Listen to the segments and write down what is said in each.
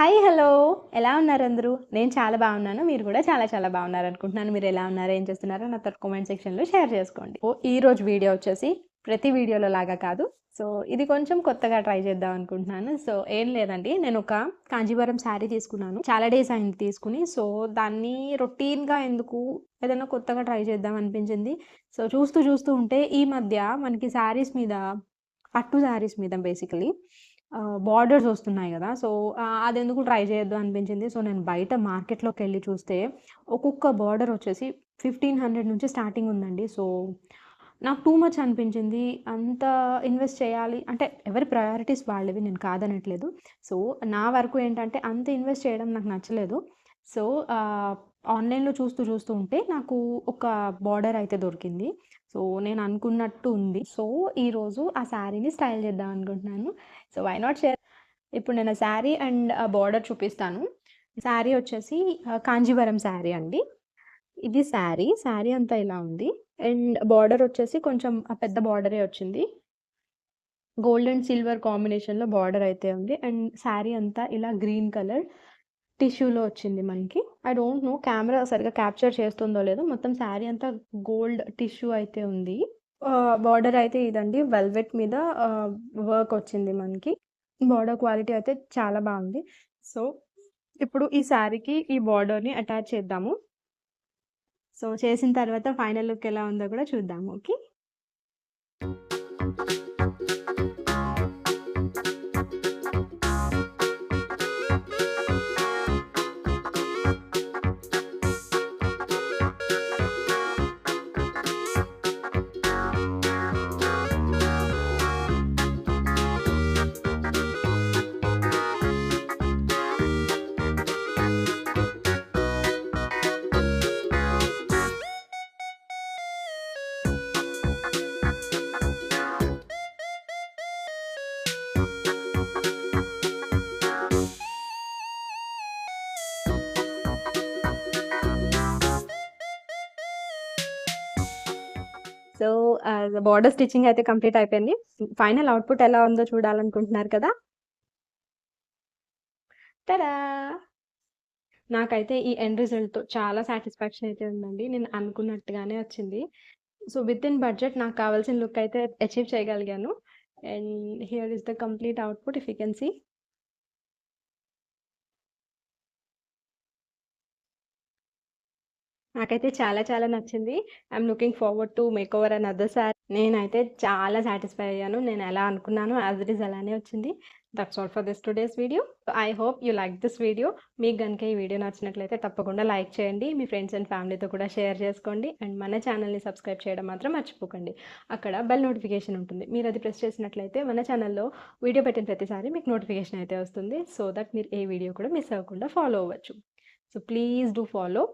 Hi hello. ఎలా ఉన్నారు అందరూ? నేను చాలా బాగున్నాను. మీరు కూడా చాలా చాలా బాగున్నారు అనుకుంటున్నాను. మీరు ఎలా ఉన్నారు? ఏం చేస్తున్నారో? నాతో కామెంట్ సెక్షన్లో షేర్ చేసుకోండి. ఓ ఈ రోజు వీడియో వచ్చేసి ప్రతి వీడియోలో లాగా కాదు. సో ఇది కొంచెం కొత్తగా ట్రై చేద్దాం అనుకుంటున్నాను. సో ఏం లేదండి. నేను ఒక కాంజీవరం శారీ తీసుకున్నాను. చాలా డేస్ అయింది తీసుకుని. సో దాన్ని రొటీన్గా ఎందుకు ఏదైనా కొత్తగా ట్రై చేద్దాం అనిపించింది. సో చూస్తూ చూస్తూ ఉంటే ఈ మధ్య మనకి శారీస్ మీద పట్టు శారీస్ మీద బేసికలీ బార్డర్స్ వస్తున్నాయి కదా. సో అది ఎందుకు ట్రై చేయొద్దు అనిపించింది. సో నేను బయట మార్కెట్లోకి వెళ్ళి చూస్తే ఒక్కొక్క బార్డర్ వచ్చేసి ఫిఫ్టీన్ హండ్రెడ్ నుంచి స్టార్టింగ్ ఉందండి. సో నాకు టూ మచ్ అనిపించింది. అంత ఇన్వెస్ట్ చేయాలి. అంటే ఎవరి ప్రయారిటీస్ వాళ్ళవి నేను కాదనట్లేదు. సో నా వరకు ఏంటంటే అంత ఇన్వెస్ట్ చేయడం నాకు నచ్చలేదు. సో ఆన్లైన్లో చూస్తూ చూస్తూ ఉంటే నాకు ఒక బార్డర్ అయితే దొరికింది. సో నేను అనుకున్నట్టు ఉంది. సో ఈరోజు ఆ శారీని స్టైల్ చేద్దాం అనుకుంటున్నాను. సో వై నాట్ షేర్ ఇప్పుడు నేను శారీ అండ్ బార్డర్ చూపిస్తాను. శారీ వచ్చేసి కాంజీవరం శారీ అండి. ఇది శారీ. శారీ అంతా ఇలా ఉంది. అండ్ బార్డర్ వచ్చేసి కొంచెం పెద్ద బార్డరే వచ్చింది. గోల్డ్ అండ్ సిల్వర్ కాంబినేషన్లో బార్డర్ అయితే ఉంది. అండ్ శారీ అంతా ఇలా గ్రీన్ కలర్. టిష్యూలో వచ్చింది మనకి. ఐ డోంట్ నో కెమెరా సరిగా క్యాప్చర్ చేస్తుందో లేదో. మొత్తం శారీ అంతా గోల్డ్ టిష్యూ అయితే ఉంది. బార్డర్ అయితే ఇదండి. వెల్వెట్ మీద వర్క్ వచ్చింది మనకి. బార్డర్ క్వాలిటీ అయితే చాలా బాగుంది. సో ఇప్పుడు ఈ శారీకి ఈ బార్డర్ని అటాచ్ చేద్దాము. సో చేసిన తర్వాత ఫైనల్ లుక్ ఎలా ఉందో కూడా చూద్దాము. ఓకే సో బార్డర్ స్టిచ్చింగ్ అయితే కంప్లీట్ అయిపోయింది. ఫైనల్ అవుట్పుట్ ఎలా ఉందో చూడాలనుకుంటున్నారు కదా? తరా నాకైతే ఈ ఎండ్ రిజల్ట్తో చాలా సాటిస్ఫాక్షన్ అయితే ఉందండి. నేను అనుకున్నట్టుగానే వచ్చింది. సో విత్ ఇన్ బడ్జెట్ నాకు కావాల్సిన లుక్ అయితే అచీవ్ చేయగలిగాను. And here is the complete output if you can see నాకైతే చాలా చాలా నచ్చింది. I'm looking forward to make over and other sir. నేనైతే చాలా సాటిస్ఫై అయ్యాను. నేను ఎలా అనుకున్నాను యాజ్ ఇట్ ఈస్ అలానే వచ్చింది. That's all for this today's video. I hope you like this video. మీకు కనుక ఈ వీడియో నచ్చినట్లయితే తప్పకుండా లైక్ చేయండి. మీ ఫ్రెండ్స్ అండ్ ఫ్యామిలీతో కూడా షేర్ చేసుకోండి. అండ్ మన ఛానల్ని సబ్స్క్రైబ్ చేయడం మాత్రం మర్చిపోకండి. అక్కడ బెల్ నోటిఫికేషన్ ఉంటుంది. మీరు అది ప్రెస్ చేసినట్లయితే మన ఛానల్లో వీడియో పెట్టిన ప్రతిసారి మీకు నోటిఫికేషన్ అయితే వస్తుంది. సో దట్ మీరు ఏ వీడియో కూడా మిస్ అవ్వకుండా ఫాలో అవ్వచ్చు. So please do follow.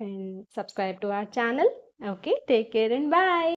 And subscribe to our channel. Okay, take care and bye.